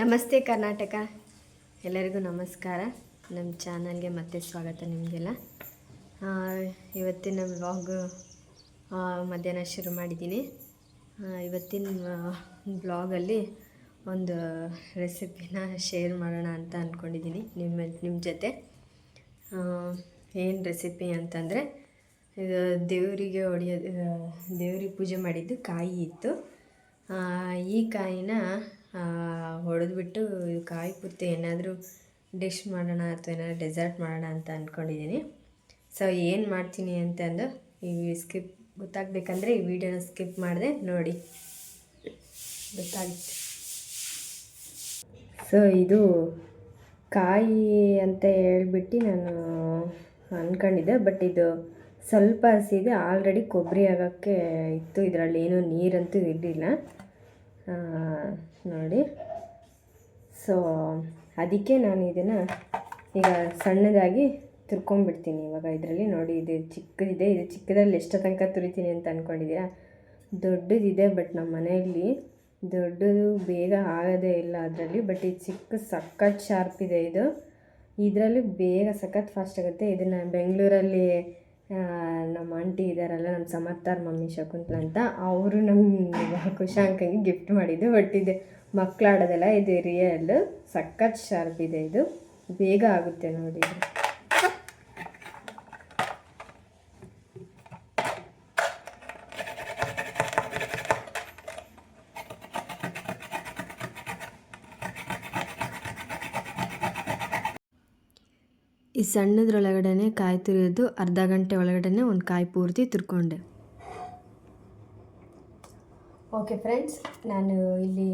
ನಮಸ್ತೆ ಕರ್ನಾಟಕ. ಎಲ್ಲರಿಗೂ ನಮಸ್ಕಾರ. ನಮ್ಮ ಚಾನಲ್ಗೆ ಮತ್ತೆ ಸ್ವಾಗತ ನಿಮಗೆಲ್ಲ. ಇವತ್ತಿನ ವ್ಲಾಗು ಮಧ್ಯಾಹ್ನ ಶುರು ಮಾಡಿದ್ದೀನಿ. ಇವತ್ತಿನ ಬ್ಲಾಗಲ್ಲಿ ಒಂದು ರೆಸಿಪಿನ ಶೇರ್ ಮಾಡೋಣ ಅಂತ ಅಂದ್ಕೊಂಡಿದ್ದೀನಿ ನಿಮ್ಮ ನಿಮ್ಮ ಜೊತೆ. ಏನು ರೆಸಿಪಿ ಅಂತಂದರೆ, ಇದು ದೇವರಿಗೆ ಹೊಡೆಯೋದು ದೇವ್ರಿಗೆ ಪೂಜೆ ಮಾಡಿದ್ದು ಕಾಯಿ ಇತ್ತು. ಈ ಕಾಯಿನ ಹೊಡೆದ್ಬಿಟ್ಟು ಇದು ಕಾಯಿ ಪೂರ್ತಿ ಏನಾದರೂ ಡಿಶ್ ಮಾಡೋಣ ಅಥವಾ ಏನಾದರೂ ಡೆಸರ್ಟ್ ಮಾಡೋಣ ಅಂತ ಅಂದ್ಕೊಂಡಿದ್ದೀನಿ ಸೊ ಏನು ಮಾಡ್ತೀನಿ ಅಂತ ಅಂತಂದು ಈ ಸ್ಕಿಪ್ ಗೊತ್ತಾಗಬೇಕಂದ್ರೆ ಈ ವಿಡಿಯೋನ ಸ್ಕಿಪ್ ಮಾಡಿದೆ ನೋಡಿ. ಗೊತ್ತಾಗುತ್ತೆ. ಸೊ ಇದು ಕಾಯಿ ಅಂತ ಹೇಳ್ಬಿಟ್ಟು ನಾನು ಅಂದ್ಕೊಂಡಿದ್ದೆ ಬಟ್ ಇದು ಸ್ವಲ್ಪ ಹಸಿದೆ ಆಲ್ರೆಡಿ ಕೊಬ್ಬರಿ ಆಗೋಕ್ಕೆ ಇತ್ತು. ಇದರಲ್ಲಿ ಏನೂ ನೀರಂತೂ ಇರಲಿಲ್ಲ. ನೋಡಿ ಸೊ ಅದಕ್ಕೆ ನಾನು ಇದನ್ನು ಈಗ ಸಣ್ಣದಾಗಿ ತುರ್ಕೊಂಡ್ಬಿಡ್ತೀನಿ. ಇವಾಗ ಇದರಲ್ಲಿ ನೋಡಿ, ಇದು ಚಿಕ್ಕದಿದೆ. ಇದು ಚಿಕ್ಕದ್ರಲ್ಲಿ ಎಷ್ಟು ತನಕ ತುರಿತೀನಿ ಅಂತ ಅಂದ್ಕೊಂಡಿದ್ದೀರಾ ದೊಡ್ಡದಿದೆ, ಬಟ್ ನಮ್ಮ ಮನೆಯಲ್ಲಿ ದೊಡ್ಡದು ಬೇಗ ಆಗೋದೇ ಇಲ್ಲ ಅದರಲ್ಲಿ. ಬಟ್ ಇದು ಚಿಕ್ಕ ಸಖತ್ ಶಾರ್ಪ್ ಇದೆ ಇದು. ಇದರಲ್ಲಿ ಬೇಗ ಸಖತ್ ಫಾಸ್ಟ್ ಆಗುತ್ತೆ. ಇದನ್ನು ಬೆಂಗಳೂರಲ್ಲಿ ನಮ್ಮ ಆಂಟಿ ಇದ್ದಾರಲ್ಲ ನಮ್ಮ ಸಮರ್ಥಾರ ಮಮ್ಮಿ ಶಕುಂತಲ ಅಂತ, ಅವರು ನಮ್ಮ ಕುಶಾಂಕಂಗೆ ಗಿಫ್ಟ್ ಮಾಡಿದ್ದು. ಬಟ್ ಇದು ಮಕ್ಕಳಾಡೋದೆಲ್ಲ ಇದು ರಿಯಲ್ ಸಖತ್ ಶಾರ್ಪ್ ಇದೆ ಇದು. ಬೇಗ ಆಗುತ್ತೆ ನೋಡಿ. ಈ ಸಣ್ಣದ್ರೊಳಗಡೆ ಕಾಯಿ ತುರಿಯೋದು ಅರ್ಧ ಗಂಟೆ ಒಳಗಡೆ ಒಂದು ಕಾಯಿ ಪೂರ್ತಿ ತುರ್ಕೊಂಡೆ. ಓಕೆ ಫ್ರೆಂಡ್ಸ್ ನಾನು ಇಲ್ಲಿ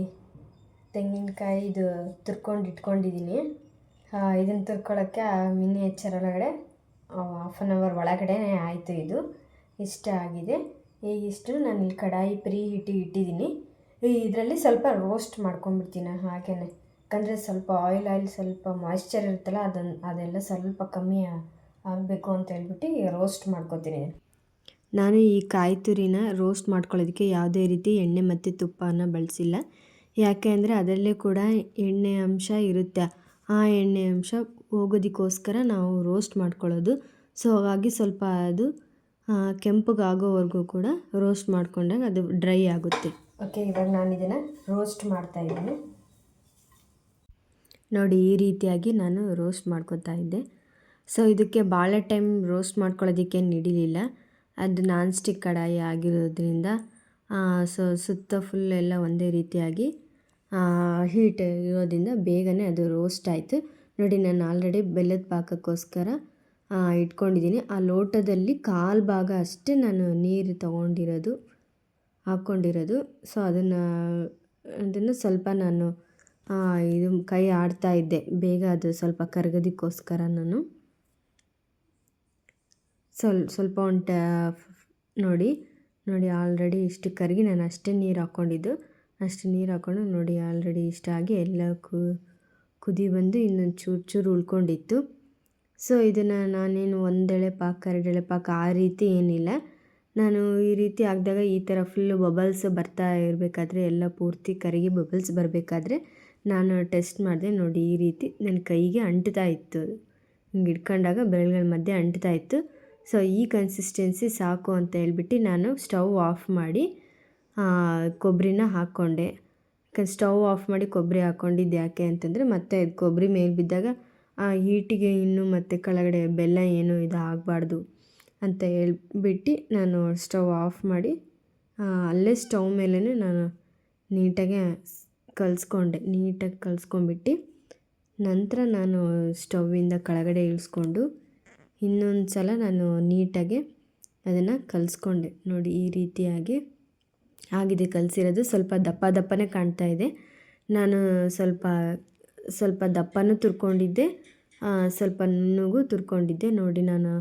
ತೆಂಗಿನಕಾಯಿ ಇದು ತುರ್ಕೊಂಡು ಇಟ್ಕೊಂಡಿದ್ದೀನಿ. ಇದನ್ನು ತುರ್ಕೊಳ್ಳೋಕ್ಕೆ ಮಿನಿ ಎಚ್ಚರ್ ಒಳಗಡೆ ಹಾಫ್ ಆನ್ ಅವರ್ ಒಳಗಡೆ ಆಯಿತು ಇದು. ಇಷ್ಟ ಆಗಿದೆ. ಈಗ ಇಷ್ಟು ನಾನು ಇಲ್ಲಿ ಕಡಾಯಿ ಪ್ರೀ ಹಿಟ್ಟು ಇಟ್ಟಿದ್ದೀನಿ. ಇದರಲ್ಲಿ ಸ್ವಲ್ಪ ರೋಸ್ಟ್ ಮಾಡ್ಕೊಂಡ್ಬಿಡ್ತೀನಿ ಹಾಗೇ ಯಾಕಂದರೆ ಸ್ವಲ್ಪ ಆಯಿಲ್ ಆಯಿಲ್ ಸ್ವಲ್ಪ ಮಾಯ್ಶ್ಚರ್ ಇರುತ್ತಲ್ಲ ಅದನ್ನು ಅದೆಲ್ಲ ಸ್ವಲ್ಪ ಕಮ್ಮಿ ಆಗಬೇಕು ಅಂತ ಹೇಳ್ಬಿಟ್ಟು ರೋಸ್ಟ್ ಮಾಡ್ಕೊತೀನಿ. ನಾನು ಈ ಕಾಯಿ ತುರಿನ ರೋಸ್ಟ್ ಮಾಡ್ಕೊಳ್ಳೋದಕ್ಕೆ ಯಾವುದೇ ರೀತಿ ಎಣ್ಣೆ ಮತ್ತು ತುಪ್ಪನ ಬಳಸಿಲ್ಲ. ಯಾಕೆ ಅಂದರೆ ಅದರಲ್ಲೇ ಕೂಡ ಎಣ್ಣೆ ಅಂಶ ಇರುತ್ತೆ. ಆ ಎಣ್ಣೆ ಅಂಶ ಹೋಗೋದಕ್ಕೋಸ್ಕರ ನಾವು ರೋಸ್ಟ್ ಮಾಡ್ಕೊಳ್ಳೋದು. ಸೊ ಹಾಗಾಗಿ ಸ್ವಲ್ಪ ಅದು ಕೆಂಪಗಾಗೋವರೆಗೂ ಕೂಡ ರೋಸ್ಟ್ ಮಾಡ್ಕೊಂಡಾಗ ಅದು ಡ್ರೈ ಆಗುತ್ತೆ. ಓಕೆ ಇವಾಗ ನಾನು ಇದನ್ನು ರೋಸ್ಟ್ ಮಾಡ್ತಾ ಇದ್ದೀನಿ. ನೋಡಿ ಈ ರೀತಿಯಾಗಿ ನಾನು ರೋಸ್ಟ್ ಮಾಡ್ಕೊತಾ ಇದ್ದೆ. ಸೊ ಇದಕ್ಕೆ ಭಾಳ ಟೈಮ್ ರೋಸ್ಟ್ ಮಾಡ್ಕೊಳ್ಳೋದಕ್ಕೆ ಹಿಡಿಲಿಲ್ಲ ಅದು ನಾನ್ ಸ್ಟಿಕ್ ಕಡಾಯಿ ಆಗಿರೋದ್ರಿಂದ ಸೊ ಸುತ್ತ ಫುಲ್ ಎಲ್ಲ ಒಂದೇ ರೀತಿಯಾಗಿ ಹೀಟ್ ಇರೋದ್ರಿಂದ ಬೇಗನೆ ಅದು ರೋಸ್ಟ್ ಆಯಿತು. ನೋಡಿ, ನಾನು ಆಲ್ರೆಡಿ ಬೆಲ್ಲದ ಪಾಕಕ್ಕೋಸ್ಕರ ಇಟ್ಕೊಂಡಿದ್ದೀನಿ. ಆ ಲೋಟದಲ್ಲಿ ಕಾಲು ಭಾಗ ಅಷ್ಟೇ ನಾನು ನೀರು ತಗೊಂಡಿರೋದು, ಹಾಕ್ಕೊಂಡಿರೋದು. ಸೊ ಅದನ್ನು ಅದನ್ನು ಸ್ವಲ್ಪ ನಾನು ಇದು ಕೈ ಆಡ್ತಾ ಇದ್ದೆ. ಬೇಗ ಅದು ಸ್ವಲ್ಪ ಕರಗೋದಕ್ಕೋಸ್ಕರ ನಾನು. ಸ್ವಲ್ಪ ಸ್ವಲ್ಪ ಒಂಟ ನೋಡಿ ನೋಡಿ, ಆಲ್ರೆಡಿ ಇಷ್ಟು ಕರಗಿ ನಾನು ಅಷ್ಟೇ ನೀರು ಹಾಕ್ಕೊಂಡಿದ್ದು. ಅಷ್ಟು ನೀರು ಹಾಕ್ಕೊಂಡು ನೋಡಿ, ಆಲ್ರೆಡಿ ಇಷ್ಟ ಆಗಿ ಎಲ್ಲ ಕುದಿ ಬಂದು ಇನ್ನೊಂದು ಚೂರು ಚೂರು ಉಳ್ಕೊಂಡಿತ್ತು. ಸೊ, ಇದನ್ನು ನಾನೇನು ಒಂದೆಳೆ ಪಾಕ, ಎರಡೆಳೆ ಪಾಕ ಆ ರೀತಿ ಏನಿಲ್ಲ. ನಾನು ಈ ರೀತಿ ಆಗಿದಾಗ ಈ ಥರ ಫುಲ್ಲು ಬಬಲ್ಸ್ ಬರ್ತಾ ಇರಬೇಕಾದ್ರೆ, ಎಲ್ಲ ಪೂರ್ತಿ ಕರಗಿ ಬಬಲ್ಸ್ ಬರಬೇಕಾದ್ರೆ ನಾನು ಟೆಸ್ಟ್ ಮಾಡಿದೆ, ನೋಡಿ ಈ ರೀತಿ ನನ್ನ ಕೈಗೆ ಅಂಟ್ತಾ ಇತ್ತು ಹಿಂಗೆ ಇಟ್ಕೊಂಡಾಗ ಬೆರಳುಗಳ ಮಧ್ಯೆ ಅಂಟ್ತಾ ಇತ್ತು. ಸೊ ಈ ಕನ್ಸಿಸ್ಟೆನ್ಸಿ ಸಾಕು ಅಂತ ಹೇಳ್ಬಿಟ್ಟು ನಾನು ಸ್ಟವ್ ಆಫ್ ಮಾಡಿ ಕೊಬ್ಬರಿನ ಹಾಕ್ಕೊಂಡೆ. ಸ್ಟವ್ ಆಫ್ ಮಾಡಿ ಕೊಬ್ಬರಿ ಹಾಕ್ಕೊಂಡಿದ್ದು ಯಾಕೆ ಅಂತಂದರೆ ಮತ್ತೆ ಅದು ಕೊಬ್ಬರಿ ಮೇಲೆ ಬಿದ್ದಾಗ, ಆ, ಹೀಟಿಗೆ ಇನ್ನೂ ಮತ್ತೆ ಕೆಳಗಡೆ ಬೆಲ್ಲ ಏನು ಇದು ಆಗಬಾರ್ದು ಅಂತ ಹೇಳ್ಬಿಟ್ಟು ನಾನು ಸ್ಟವ್ ಆಫ್ ಮಾಡಿ ಅಲ್ಲೇ ಸ್ಟವ್ ಮೇಲೇ ನಾನು ನೀಟಾಗೆ ಕಲಿಸ್ಕೊಂಡೆ, ನೀಟಾಗಿ ಕಲಿಸ್ಕೊಂಬಿಟ್ಟು ನಂತರ ನಾನು ಸ್ಟವಿಂದ ಕೆಳಗಡೆ ಇಳಿಸ್ಕೊಂಡು ಇನ್ನೊಂದು ಸಲ ನಾನು ನೀಟಾಗಿ ಅದನ್ನು ಕಲಿಸ್ಕೊಂಡೆ. ನೋಡಿ ಈ ರೀತಿಯಾಗಿ ಆಗಿದೆ ಕಲಸಿರೋದು. ಸ್ವಲ್ಪ ದಪ್ಪ ದಪ್ಪನೇ ಕಾಣ್ತಾ ಇದೆ. ನಾನು ಸ್ವಲ್ಪ ಸ್ವಲ್ಪ ದಪ್ಪನೂ ತುರ್ಕೊಂಡಿದ್ದೆ ಸ್ವಲ್ಪ ನುಣ್ಣಗೂ ತುರ್ಕೊಂಡಿದ್ದೆ. ನೋಡಿ ನಾನು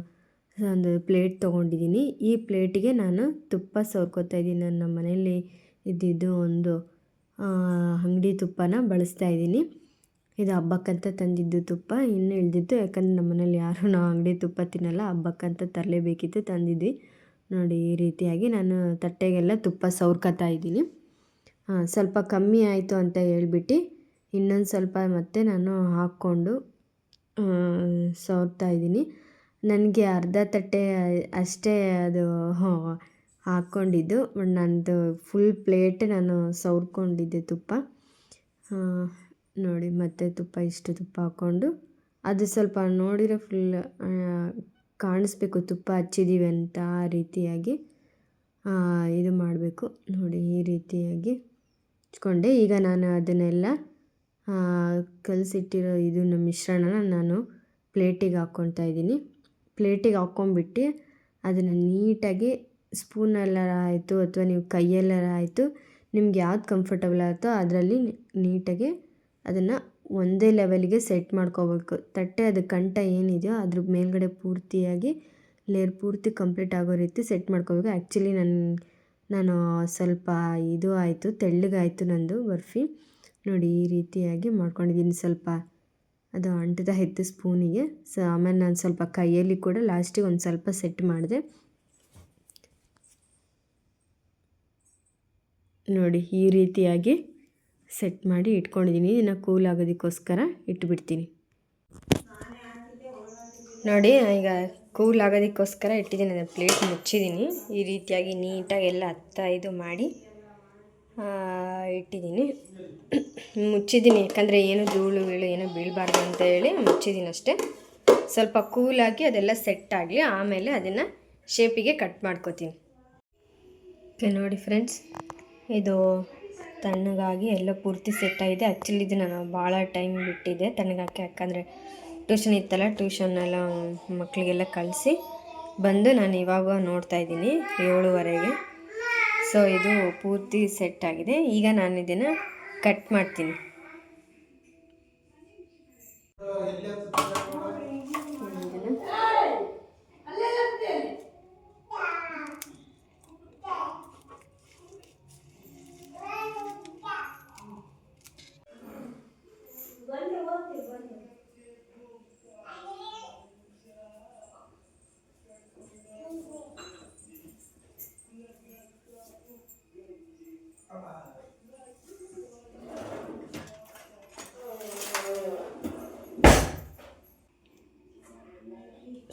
ಒಂದು ಪ್ಲೇಟ್ ತೊಗೊಂಡಿದ್ದೀನಿ. ಈ ಪ್ಲೇಟಿಗೆ ನಾನು ತುಪ್ಪ ಸವರ್ಕೋತಾ ಇದ್ದೀನಿ. ನನ್ನ ಮನೆಯಲ್ಲಿ ಇದ್ದಿದ್ದು ಒಂದು ಅಂಗಡಿ ತುಪ್ಪನ ಬಳಸ್ತಾ ಇದ್ದೀನಿ. ಇದು ಹಬ್ಬಕ್ಕಂತ ತಂದಿದ್ದು ತುಪ್ಪ. ಇನ್ನೂ ಇಳ್ದಿತ್ತು ಯಾಕಂದ್ರೆ ನಮ್ಮ ಮನೇಲಿ ಯಾರೂ ನಾವು ಅಂಗಡಿ ತುಪ್ಪ ತಿನ್ನಲ್ಲ. ಹಬ್ಬಕ್ಕಂತ ತರಲೇಬೇಕಿತ್ತು, ತಂದಿದ್ವಿ. ನೋಡಿ, ಈ ರೀತಿಯಾಗಿ ನಾನು ತಟ್ಟೆಗೆಲ್ಲ ತುಪ್ಪ ಸೌರ್ಕತಾ ಇದ್ದೀನಿ. ಸ್ವಲ್ಪ ಕಮ್ಮಿ ಆಯಿತು ಅಂತ ಹೇಳ್ಬಿಟ್ಟು ಇನ್ನೊಂದು ಸ್ವಲ್ಪ ಮತ್ತೆ ನಾನು ಹಾಕ್ಕೊಂಡು ಸವರ್ತಾ ನನಗೆ ಅರ್ಧ ತಟ್ಟೆ ಅಷ್ಟೇ ಅದು ಹಾಕ್ಕೊಂಡಿದ್ದು. ನಂದು ಫುಲ್ ಪ್ಲೇಟ್ ನಾನು ಸವರ್ಕೊಂಡಿದ್ದೆ ತುಪ್ಪ. ನೋಡಿ ಮತ್ತೆ ತುಪ್ಪ, ಇಷ್ಟು ತುಪ್ಪ ಹಾಕ್ಕೊಂಡು. ಅದು ಸ್ವಲ್ಪ ನೋಡಿರೋ ಫುಲ್ ಕಾಣಿಸ್ಬೇಕು. ತುಪ್ಪ ಹಚ್ಚಿದ್ದೀವಿ ಅಂತ ಆ ರೀತಿಯಾಗಿ ಇದು ಮಾಡಬೇಕು. ನೋಡಿ ಈ ರೀತಿಯಾಗಿ ಹಚ್ಕೊಂಡೆ. ಈಗ ನಾನು ಅದನ್ನೆಲ್ಲ ಕಲಸಿಟ್ಟಿರೋ ಇದನ್ನ ಮಿಶ್ರಣನ ನಾನು ಪ್ಲೇಟಿಗೆ ಹಾಕ್ಕೊತಾ ಇದ್ದೀನಿ. ಪ್ಲೇಟಿಗೆ ಹಾಕ್ಕೊಂಬಿಟ್ಟು ಅದನ್ನು ನೀಟಾಗಿ ಸ್ಪೂನಲ್ಲಾರ ಆಯಿತು ಅಥವಾ ನೀವು ಕೈಯಲ್ಲಾರ ಆಯಿತು ನಿಮ್ಗೆ ಯಾವ್ದು ಕಂಫರ್ಟಬಲ್ ಆಗುತ್ತೋ ಅದರಲ್ಲಿ ನೀಟಾಗಿ ಅದನ್ನು ಒಂದೇ ಲೆವೆಲಿಗೆ ಸೆಟ್ ಮಾಡ್ಕೋಬೇಕು. ತಟ್ಟೆ ಅದು ಕಂಠ ಏನಿದೆಯೋ ಅದ್ರ ಮೇಲ್ಗಡೆ ಪೂರ್ತಿಯಾಗಿ ಲೇಯರ್ ಪೂರ್ತಿ ಕಂಪ್ಲೀಟ್ ಆಗೋ ರೀತಿ ಸೆಟ್ ಮಾಡ್ಕೋಬೇಕು. ಆ್ಯಕ್ಚುಲಿ ನನ್ನ ನಾನು ಸ್ವಲ್ಪ ಇದು ಆಯಿತು, ತೆಳ್ಳಗಾಯಿತು ನಂದು ಬರ್ಫಿ. ನೋಡಿ ಈ ರೀತಿಯಾಗಿ ಮಾಡ್ಕೊಂಡಿದ್ದೀನಿ ಸ್ವಲ್ಪ. ಅದು ಅಂಟದ ಇತ್ತು ಸ್ಪೂನಿಗೆ ಸೊ, ಆಮೇಲೆ ನಾನು ಸ್ವಲ್ಪ ಕೈಯಲ್ಲಿ ಕೂಡ ಲಾಸ್ಟಿಗೆ ಒಂದು ಸ್ವಲ್ಪ ಸೆಟ್ ಮಾಡಿದೆ. ನೋಡಿ ಈ ರೀತಿಯಾಗಿ ಸೆಟ್ ಮಾಡಿ ಇಟ್ಕೊಂಡಿದ್ದೀನಿ. ಇದನ್ನು ಕೂಲ್ ಆಗೋದಕ್ಕೋಸ್ಕರ ಇಟ್ಬಿಡ್ತೀನಿ. ನೋಡಿ, ಈಗ ಕೂಲ್ ಆಗೋದಕ್ಕೋಸ್ಕರ ಇಟ್ಟಿದ್ದೀನಿ. ಅದನ್ನು ಪ್ಲೇಟ್ ಮುಚ್ಚಿದ್ದೀನಿ. ಈ ರೀತಿಯಾಗಿ ನೀಟಾಗಿ ಎಲ್ಲ ಹತ್ತ ಇದು ಮಾಡಿ ಇಟ್ಟಿದ್ದೀನಿ. ಮುಚ್ಚಿದ್ದೀನಿ. ಯಾಕಂದರೆ ಏನು ಧೂಳು ಬೀಳು ಏನೂ ಬೀಳಬಾರ್ದು ಅಂತ ಹೇಳಿ ಮುಚ್ಚಿದ್ದೀನಿ ಅಷ್ಟೇ. ಸ್ವಲ್ಪ ಕೂಲಾಗಿ ಅದೆಲ್ಲ ಸೆಟ್ ಆಗಲಿ, ಆಮೇಲೆ ಅದನ್ನು ಶೇಪಿಗೆ ಕಟ್ ಮಾಡ್ಕೋತೀನಿ. ಓಕೆ ನೋಡಿ ಫ್ರೆಂಡ್ಸ್ ಇದು ತಣ್ಣಗಾಗಿ ಎಲ್ಲ ಪೂರ್ತಿ ಸೆಟ್ ಆಗಿದೆ. ಆ್ಯಕ್ಚುಲಿ ಇದು ನಾನು ಭಾಳ ಟೈಮ್ ಬಿಟ್ಟಿದ್ದೆ ತಣ್ಣಗಾಕಿ. ಯಾಕಂದರೆ ಟ್ಯೂಷನ್ ಇತ್ತಲ್ಲ ಟ್ಯೂಷನ್ನೆಲ್ಲ ಮಕ್ಕಳಿಗೆಲ್ಲ ಕಳಿಸಿ ಬಂದು ನಾನು ಇವಾಗ ನೋಡ್ತಾ ಇದ್ದೀನಿ ಏಳುವರೆಗೆ. ಸೊ ಇದು ಪೂರ್ತಿ ಸೆಟ್ ಆಗಿದೆ. ಈಗ ನಾನು ಇದನ್ನು ಕಟ್ ಮಾಡ್ತೀನಿ.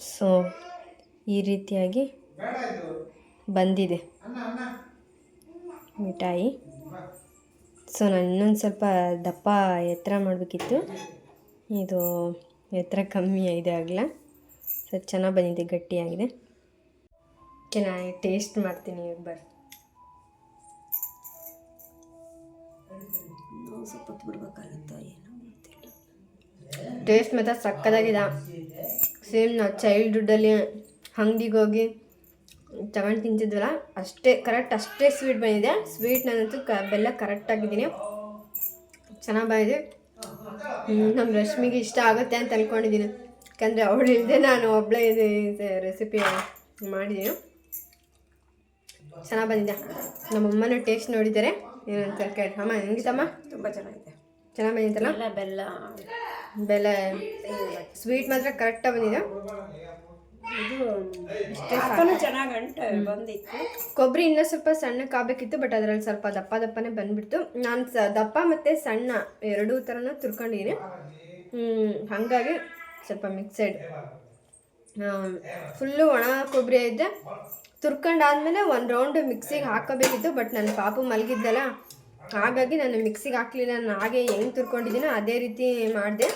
ಸೊ, ಈ ರೀತಿಯಾಗಿ ಬಂದಿದೆ. ಮಿಠಾಯಿ. ಸೊ, ನಾನು ಇನ್ನೊಂದು ಸ್ವಲ್ಪ ದಪ್ಪ ಎತ್ತರ ಮಾಡಬೇಕಿತ್ತು. ಇದು ಎತ್ತರ ಕಮ್ಮಿ ಇದೆ ಆಗಲ. ಸೊ, ಚೆನ್ನಾಗಿ ಬಂದಿದೆ, ಗಟ್ಟಿಯಾಗಿದೆ. ಚೆನ್ನಾಗಿ ಟೇಸ್ಟ್ ಮಾಡ್ತೀನಿ ಇವಾಗ ಬರ್ ಸ್ವಲ್ಪ ಬಿಡ್ಬೇಕಾಗುತ್ತೋ, ಏನೋ? ಟೇಸ್ಟ್ ಮಾತ್ರ ಸಕ್ಕತ್ತಾಗಿದೆ. ಸೇಮ್ ನಾವು ಚೈಲ್ಡ್ಹುಡ್ಡಲ್ಲಿ ಅಂಗಡಿಗೆ ಹೋಗಿ ತಗೊಂಡು ತಿಂತಿದ್ವಲ್ಲ, ಅಷ್ಟೇ, ಕರೆಕ್ಟ್ ಅಷ್ಟೇ ಸ್ವೀಟ್ ಬಂದಿದೆ. ಸ್ವೀಟ್ ನಾನಂತೂ ಕ, ಬೆಲ್ಲ ಕರೆಕ್ಟಾಗಿದ್ದೀನಿ ಚೆನ್ನಾಗಿ ಬಂದಿದೆ. ನಮ್ಮ ರಶ್ಮಿಗೆ ಇಷ್ಟ ಆಗುತ್ತೆ ಅಂತ ಅಂದ್ಕೊಂಡಿದ್ದೀನಿ ಯಾಕಂದರೆ ಅವಳು ಇಲ್ಲದೆ ನಾನು ಒಬ್ಬಳೇ ಇದು ರೆಸಿಪಿ ಮಾಡಿದ್ದೀನಿ. ಚೆನ್ನಾಗಿ ಬಂದಿದೆ. ನಮ್ಮಮ್ಮನೂ ಟೇಸ್ಟ್ ನೋಡಿದ್ದಾರೆ. ಏನಂತ ಕೇಳಿ ಅಮ್ಮ, ಹೆಂಗಿತ್ತಮ್ಮ? ತುಂಬ ಚೆನ್ನಾಗಿದೆ. ಚೆನ್ನಾಗಿ ಬಂದಿತ್ತಲ್ಲ? ಬೆಲ್ಲ. ಬೆಲ್ಲ ಸ್ವೀಟ್ ಮಾತ್ರ ಕರೆಕ್ಟಾಗಿ ಬಂದಿದೆ? ಇದು ಹಾಕಲು ಚೆನ್ನಾಗಿ ಅಂಟು ಬಂದಿತ್ತು. ಕೊಬ್ಬರಿ ಇನ್ನೂ ಸ್ವಲ್ಪ ಸಣ್ಣ ಆಗಬೇಕಿತ್ತು ಬಟ್ ಅದರಲ್ಲಿ ಸ್ವಲ್ಪ ದಪ್ಪ ದಪ್ಪನೇ ಬಂದ್ಬಿಡ್ತು. ನಾನು ಸ ದಪ್ಪ ಮತ್ತು ಸಣ್ಣ ಎರಡೂ ಥರನೂ ತುರ್ಕೊಂಡಿದ್ದೀನಿ ಹಾಗಾಗಿ ಸ್ವಲ್ಪ ಮಿಕ್ಸೆಡ್ ಫುಲ್ಲು ಒಣ ಕೊಬ್ಬರಿ ಇದ್ದೆ ತುರ್ಕೊಂಡಾದ್ಮೇಲೆ ಒಂದು ರೌಂಡ್ ಮಿಕ್ಸಿಗೆ ಹಾಕೋಬೇಕಿತ್ತು ಬಟ್ ನನ್ನ ಪಾಪು ಮಲಗಿದ್ದಲ್ಲ. ಹಾಗಾಗಿ ನಾನು ಮಿಕ್ಸಿಗೆ ಹಾಕಲಿಲ್ಲ, ನಾನು ಹಾಗೆ ಹೆಂಗೆ ತುರ್ಕೊಂಡಿದ್ದೀನೋ ಅದೇ ರೀತಿ ಮಾಡಿದೆ.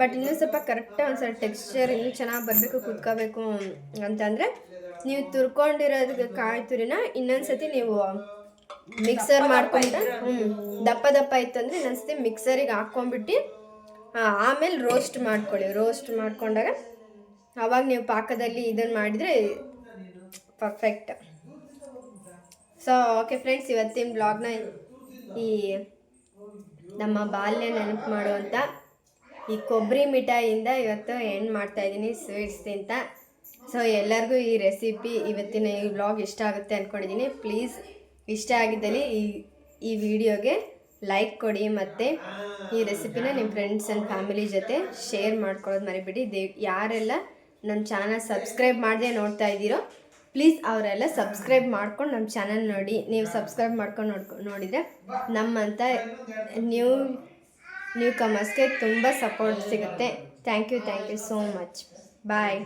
ಬಟ್ ಇನ್ನೂ ಸ್ವಲ್ಪ ಕರೆಕ್ಟಾಗಿ ಒಂದು ಸ್ವಲ್ಪ ಟೆಕ್ಸ್ಚರ್ ಇನ್ನೂ ಚೆನ್ನಾಗಿ ಬರಬೇಕು ಕುತ್ಕೋಬೇಕು ಅಂತಂದರೆ ನೀವು ತುರ್ಕೊಂಡಿರೋದಕ್ಕೆ ಕಾಯಿ ತುರಿನ ಇನ್ನೊಂದು ಸತಿ ನೀವು ಮಿಕ್ಸರ್ ಮಾಡ್ಕೊಂಡ ದಪ್ಪ ದಪ್ಪ ಇತ್ತು ಅಂದ್ರೆ ಇನ್ನೊಂದ್ಸತಿ ಮಿಕ್ಸರಿಗೆ ಹಾಕ್ಕೊಂಬಿಟ್ಟು ಆಮೇಲೆ ರೋಸ್ಟ್ ಮಾಡ್ಕೊಳ್ಳಿ. ರೋಸ್ಟ್ ಮಾಡ್ಕೊಂಡಾಗ ಆವಾಗ ನೀವು ಪಾಕದಲ್ಲಿ ಇದನ್ನು ಮಾಡಿದರೆ ಪರ್ಫೆಕ್ಟ್ ಸೊ ಓಕೆ ಫ್ರೆಂಡ್ಸ್ ಇವತ್ತಿನ ಬ್ಲಾಗ್ನ ಈ ನಮ್ಮ ಬಾಲ್ಯ ನೆನಪು ಮಾಡುವಂಥ ಈ ಕೊಬ್ಬರಿ ಮಿಠಾಯಿಯಿಂದ ಇವತ್ತು ಎಂಡ್ ಮಾಡ್ತಾ ಇದ್ದೀನಿ ಸ್ವೀಟ್ಸ್ ತಿಂತ. ಸೊ ಎಲ್ಲರಿಗೂ ಈ ರೆಸಿಪಿ ಇವತ್ತಿನ ಈ ವ್ಲಾಗ್ ಇಷ್ಟ ಆಗುತ್ತೆ ಅಂದ್ಕೊಂಡಿದ್ದೀನಿ ಪ್ಲೀಸ್ ಇಷ್ಟ ಆಗಿದ್ದಲ್ಲಿ ಈ ಈ ವಿಡಿಯೋಗೆ ಲೈಕ್ ಕೊಡಿ ಮತ್ತು ಈ ರೆಸಿಪಿನ ನಿಮ್ಮ ಫ್ರೆಂಡ್ಸ್ ಆ್ಯಂಡ್ ಫ್ಯಾಮಿಲಿ ಜೊತೆ ಶೇರ್ ಮಾಡ್ಕೊಳ್ಳೋದು ಮರಿಬೇಡಿ. ದೇ ಯಾರೆಲ್ಲ ನಮ್ಮ ಚಾನಲ್ ಸಬ್ಸ್ಕ್ರೈಬ್ ಮಾಡದೆ ನೋಡ್ತಾ ಇದ್ದೀರೋ ಪ್ಲೀಸ್ ಅವರೆಲ್ಲ ಸಬ್ಸ್ಕ್ರೈಬ್ ಮಾಡ್ಕೊಂಡು ನಮ್ಮ ಚಾನಲ್ ನೋಡಿ. ನೀವು ಸಬ್ಸ್ಕ್ರೈಬ್ ಮಾಡ್ಕೊಂಡು ನೋಡ್ಕೊ ನೋಡಿದರೆ ನಮ್ಮಂಥ ನ್ಯೂ ನ್ಯೂ ಕಮರ್ಸ್ಗೆ ತುಂಬ ಸಪೋರ್ಟ್ ಸಿಗುತ್ತೆ. Thank you thank you so much bye